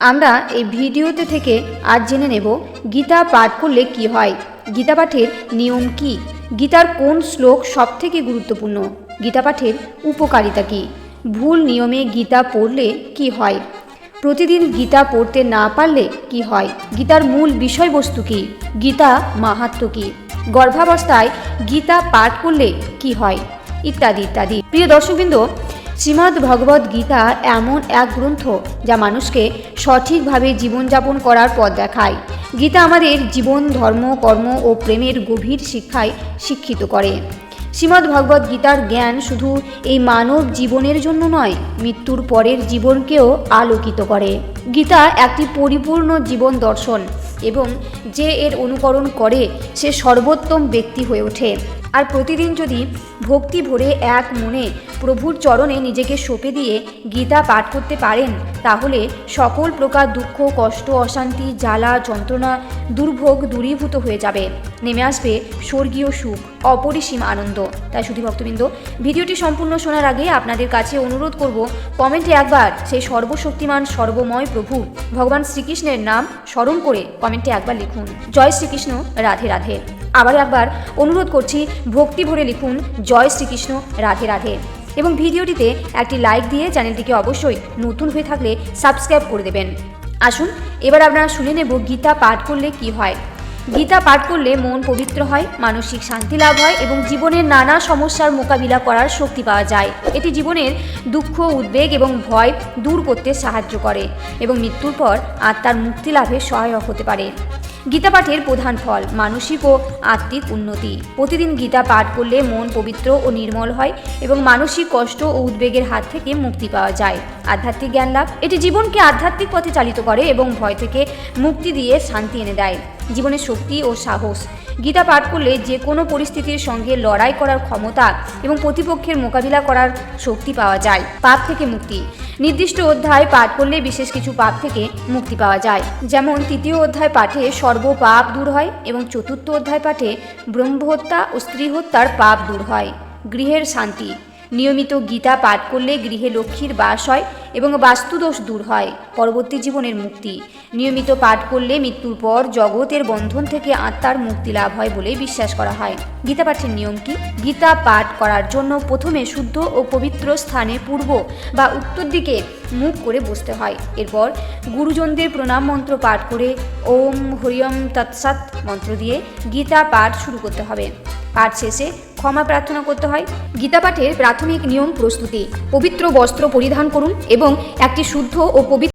আমরা এই ভিডিওতে থেকে আজ জেনে নেব গীতা পাঠ করলে কি হয়। গীতা পাঠের নিয়ম কি? গীতার কোন শ্লোক সবথেকে গুরুত্বপূর্ণ? গীতা পাঠের উপকারিতা কি? ভুল নিয়মে গীতা পড়লে কি হয়? প্রতিদিন গীতা পড়তে না পারলে কি হয়? গীতার মূল বিষয়বস্তু কি? গীতা মাহাত্ম কি? গর্ভাবস্থায় গীতা পাঠ করলে কি হয়? ইত্যাদি ইত্যাদি। প্রিয় দর্শকবৃন্দ শ্রীমদ্ ভগবদ গীতা এমন এক গ্রন্থ যা মানুষকে সঠিকভাবে জীবনযাপন করার পথ দেখায়। গীতা আমাদের জীবন, ধর্ম, কর্ম ও প্রেমের গভীর শিক্ষায় শিক্ষিত করে। শ্রীমদ্ ভগবদ গীতার জ্ঞান শুধু এই মানব জীবনের জন্য নয়, মৃত্যুর পরের জীবনকেও আলোকিত করে। গীতা একটি পরিপূর্ণ জীবন দর্শন এবং যে এর অনুকরণ করে, সে সর্বোত্তম ব্যক্তি হয়ে ওঠে। আর প্রতিদিন যদি ভক্তি ভরে এক মনে প্রভুর চরণে নিজেকে সঁপে দিয়ে গীতা পাঠ করতে পারেন, তাহলে সকল প্রকার দুঃখ, কষ্ট, অশান্তি, জ্বালা, যন্ত্রণা দুর্ভোগ দূরীভূত হয়ে যাবে। নেমে আসবে স্বর্গীয় সুখ, অপরিসীম আনন্দ। তাই শুধু ভক্তবৃন্দ, ভিডিওটি সম্পূর্ণ শোনার আগে আপনাদের কাছে অনুরোধ করব, কমেন্টে একবার সেই সর্বশক্তিমান, সর্বময় প্রভু ভগবান শ্রীকৃষ্ণের নাম স্মরণ করে কমেন্টে একবার লিখুন। জয় শ্রীকৃষ্ণ, রাধে রাধে। আবার একবার অনুরোধ করছি, ভক্তি ভরে লিখুন, জয় শ্রীকৃষ্ণ, রাধে রাধে। এবং ভিডিওটিতে একটি লাইক দিয়ে চ্যানেলটিকে অবশ্যই নতুন হয়ে থাকলে সাবস্ক্রাইব করে দেবেন। আসুন, এবার আপনারা শুনে নেব গীতা পাঠ করলে কি হয়। গীতা পাঠ করলে মন পবিত্র হয়, মানসিক শান্তি লাভ হয় এবং জীবনের নানা সমস্যার মোকাবিলা করার শক্তি পাওয়া যায়। এটি জীবনের দুঃখ, উদ্বেগ এবং ভয় দূর করতে সাহায্য করে এবং মৃত্যুর পর আত্মার মুক্তি লাভে সহায়ক হতে পারে। গীতা পাঠের প্রধান ফল, মানসিক ও আত্মিক উন্নতি। প্রতিদিন গীতা পাঠ করলে মন পবিত্র ও নির্মল হয় এবং মানসিক কষ্ট ও উদ্বেগের হাত থেকে মুক্তি পাওয়া যায়। আধ্যাত্মিক জ্ঞান লাভ। এটি জীবনকে আধ্যাত্মিক পথে চালিত করে এবং ভয় থেকে মুক্তি দিয়ে শান্তি এনে দেয়। জীবনের শক্তি ও সাহস। গীতা পাঠ করলে যে কোনো পরিস্থিতির সঙ্গে লড়াই করার ক্ষমতা এবং প্রতিপক্ষের মোকাবিলা করার শক্তি পাওয়া যায়, পাপ থেকে মুক্তি। নির্দিষ্ট অধ্যায় পাঠ করলে বিশেষ কিছু পাপ থেকে মুক্তি পাওয়া যায়। যেমন তৃতীয় অধ্যায় পাঠে সর্ব পাপ দূর হয় এবং চতুর্থ অধ্যায় পাঠে ব্রহ্মহত্যা ও স্ত্রী হত্যার পাপ দূর হয়। গৃহের শান্তি। নিয়মিত গীতা পাঠ করলে গৃহে লক্ষ্মীর বাস হয় এবং বাস্তুদোষ দূর হয়, পরবর্তী জীবনের মুক্তি। নিয়মিত পাঠ করলে মৃত্যুর পর জগতের বন্ধন থেকে আত্মার মুক্তি লাভ হয় বলে বিশ্বাস করা হয়। গীতা পাঠের নিয়ম কি? গীতা পাঠ করার জন্য প্রথমে শুদ্ধ ও পবিত্র স্থানে পূর্ব বা উত্তর দিকে মুখ করে বসতে হয়। এরপর গুরুজনদের প্রণাম মন্ত্র পাঠ করে ওম হরিয়ম তৎসাৎ মন্ত্র দিয়ে গীতা পাঠ শুরু করতে হবে। পাঠ শেষে ক্ষমা প্রার্থনা করতে হয়। গীতা পাঠের প্রাথমিক নিয়ম প্রস্তুতি, পবিত্র বস্ত্র পরিধান করুন এবং একটি শুদ্ধ ও পবিত্র